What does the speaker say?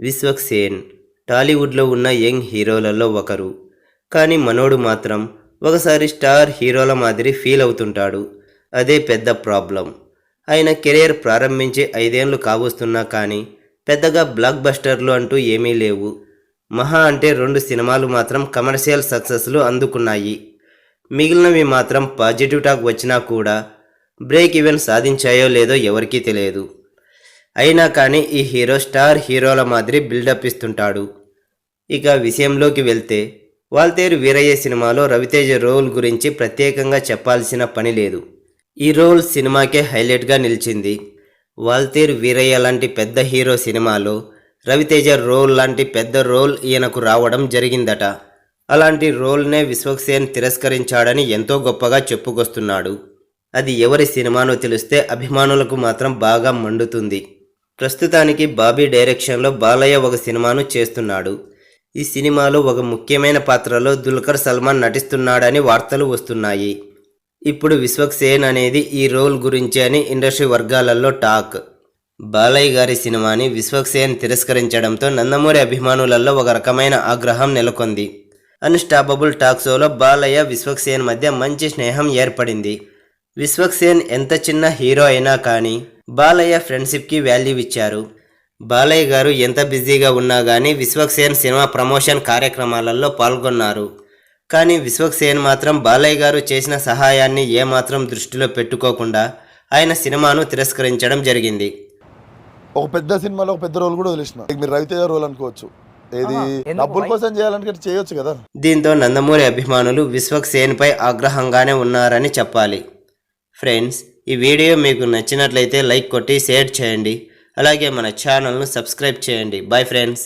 విశ్వక్ సేన్ టాలీవుడ్లో ఉన్న యంగ్ హీరోలలో ఒకరు. కానీ మనోడు మాత్రం ఒకసారి స్టార్ హీరోల మాదిరి ఫీల్ అవుతుంటాడు. అదే పెద్ద ప్రాబ్లం. ఆయన కెరీర్ ప్రారంభించి ఐదేళ్ళు కావస్తున్నా కానీ పెద్దగా బ్లాక్ బస్టర్లు అంటూ ఏమీ లేవు. మహా అంటే రెండు సినిమాలు మాత్రం కమర్షియల్ సక్సెస్లు అందుకున్నాయి. మిగిలినవి మాత్రం పాజిటివ్ టాక్ వచ్చినా కూడా బ్రేక్ ఈవెన్ సాధించాయో లేదో ఎవరికీ తెలియదు. అయినా కానీ ఈ హీరో స్టార్ హీరోల మాదిరి బిల్డప్ ఇస్తుంటాడు. ఇక విషయంలోకి వెళ్తే వాల్తేరు వీరయ్య సినిమాలో రవితేజ రోల్ గురించి ప్రత్యేకంగా చెప్పాల్సిన పని లేదు. ఈ రోల్ సినిమాకే హైలైట్గా నిలిచింది. వాల్తేరు వీరయ్య లాంటి పెద్ద హీరో సినిమాలో రవితేజ రోల్ లాంటి పెద్ద రోల్ ఈయనకు రావడం జరిగిందట. అలాంటి రోల్నే విశ్వక్సేన్ తిరస్కరించాడని ఎంతో గొప్పగా చెప్పుకొస్తున్నాడు. అది ఎవరి సినిమానో తెలిస్తే అభిమానులకు మాత్రం బాగా మండుతుంది. ప్రస్తుతానికి బాబీ డైరెక్షన్లో బాలయ్య ఒక సినిమాను చేస్తున్నాడు. ఈ సినిమాలో ఒక ముఖ్యమైన పాత్రలో దుల్కర్ సల్మాన్ నటిస్తున్నాడని వార్తలు వస్తున్నాయి. ఇప్పుడు విశ్వక్ సేన్ అనేది ఈ రోల్ గురించి అని ఇండస్ట్రీ వర్గాలలో టాక్. బాలయ్య గారి సినిమాని విశ్వక్ సేన్ తిరస్కరించడంతో నందమూరి అభిమానులలో ఒక రకమైన ఆగ్రహం నెలకొంది. అన్స్టాపబుల్ టాక్ షోలో బాలయ్య విశ్వక్ సేన్ మధ్య మంచి స్నేహం ఏర్పడింది. విశ్వక్ సేన్ ఎంత చిన్న హీరో అయినా కానీ బాలయ్య ఫ్రెండ్షిప్కి వాల్యూ ఇచ్చారు. బాలయ్య గారు ఎంత బిజీగా ఉన్నా కానీ విశ్వక్ సేన్ సినిమా ప్రమోషన్ కార్యక్రమాలలో పాల్గొన్నారు. కానీ విశ్వక్ సేన్ మాత్రం బాలయ్య గారు చేసిన సహాయాన్ని ఏమాత్రం దృష్టిలో పెట్టుకోకుండా ఆయన సినిమాను తిరస్కరించడం జరిగింది. ఒక పెద్ద సినిమాలో ఒక పెద్ద రోల్ కూడా వదిలేసిన. మీరు రవితేజ రోల్ అనుకోవచ్చు. ఏది? డబ్బుల? కోసం చేయాలంటే చేయొచ్చు కదా. దీంతో నందమూరి అభిమానులు విశ్వక్ సేన్పై ఆగ్రహంగానే ఉన్నారని చెప్పాలి. ఫ్రెండ్స్ ఈ వీడియో మీకు నచ్చినట్లయితే లైక్ కొట్టి షేర్ చేయండి. అలాగే మన ఛానల్ను సబ్స్క్రైబ్ చేయండి. Bye friends